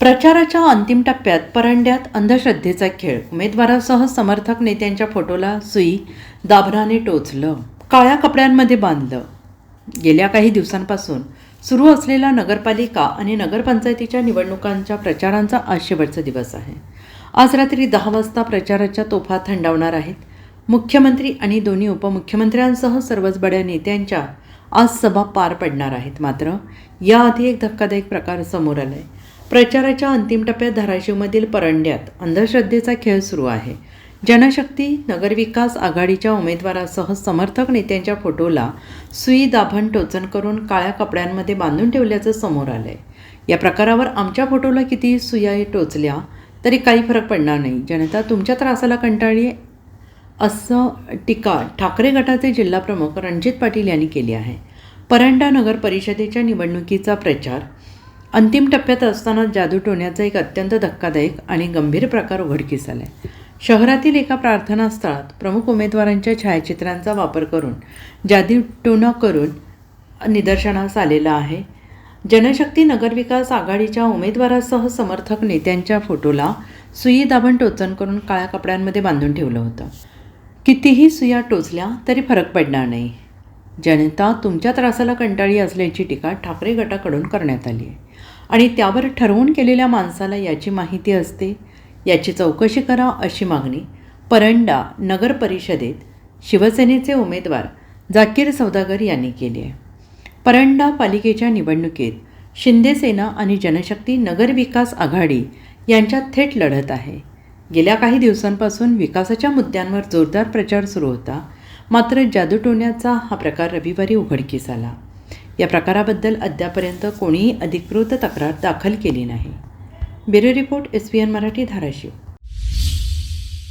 प्रचाराच्या अंतिम टप्प्यात परंड्यात अंधश्रद्धेचा खेळ. उमेदवारासह समर्थक नेत्यांच्या फोटोला सुई दाभराने टोचलं. काळ्या कपड्यांमध्ये बांधलं. गेल्या काही दिवसांपासून सुरू असलेला नगरपालिका आणि नगरपंचायतीच्या निवडणुकांच्या प्रचारांचा आज शेवटचा दिवस आहे. आज रात्री दहा वाजता प्रचाराच्या तोफा थंडावणार आहेत. मुख्यमंत्री आणि दोन्ही उपमुख्यमंत्र्यांसह सर्वच बड्या नेत्यांच्या आज सभा पार पडणार आहेत. मात्र याआधी एक धक्कादायक प्रकार समोर आलाय. प्रचाराच्या अंतिम टप्प्यात धाराशिवमधील परंड्यात अंधश्रद्धेचा खेळ सुरू आहे. जनशक्ती नगरविकास आघाडीच्या उमेदवारासह समर्थक नेत्यांच्या फोटोला सुई दाभण टोचन करून काळ्या कपड्यांमध्ये बांधून ठेवल्याचं समोर आलं आहे या प्रकारावर आमच्या फोटोला किती सुया टोचल्या तरी काही फरक पडणार नाही. जनता तुमच्या त्रासाला कंटाळली असं टीका ठाकरे गटाचे जिल्हाप्रमुख रणजित पाटील यांनी केली आहे. परंडा नगर परिषदेच्या निवडणुकीचा प्रचार अंतिम टप्प्यात असताना जादू टोण्याचा एक अत्यंत धक्कादायक आणि गंभीर प्रकार उघडकीस आला आहे शहरातील एका प्रार्थना स्थळात प्रमुख उमेदवारांच्या छायाचित्रांचा वापर करून जादूटोणा करून निदर्शनास आलेला आहे. जनशक्ती नगरविकास आघाडीच्या उमेदवारासह समर्थक नेत्यांच्या फोटोला सुई दाबण टोचन करून काळ्या कपड्यांमध्ये बांधून ठेवलं होतं. कितीही सुया टोचल्या तरी फरक पडणार नाही. जनता तुमच्या त्रासाला कंटाळी असल्याची टीका ठाकरे गटाकडून करण्यात आली आहे. आणि त्यावर ठरवून केलेल्या माणसाला याची माहिती असते? याची चौकशी करा अशी मागणी परंडा नगर परिषदेत शिवसेनेचे उमेदवार जाकीर सौदागर यांनी केली आहे. परंडा पालिकेच्या निवडणुकीत शिंदेसेना आणि जनशक्ती नगरविकास आघाडी यांच्यात थेट लढत आहे. गेल्या काही दिवसांपासून विकासाच्या मुद्द्यांवर जोरदार प्रचार सुरू होता. मात्र जादूटोण्याचा हा प्रकार रविवारी उघडकीस आला. या प्रकाराबद्दल अद्यापर्यंत कोणीही अधिकृत तक्रार दाखल केली नाही. Bureau report S P N Marathi Dharashiv.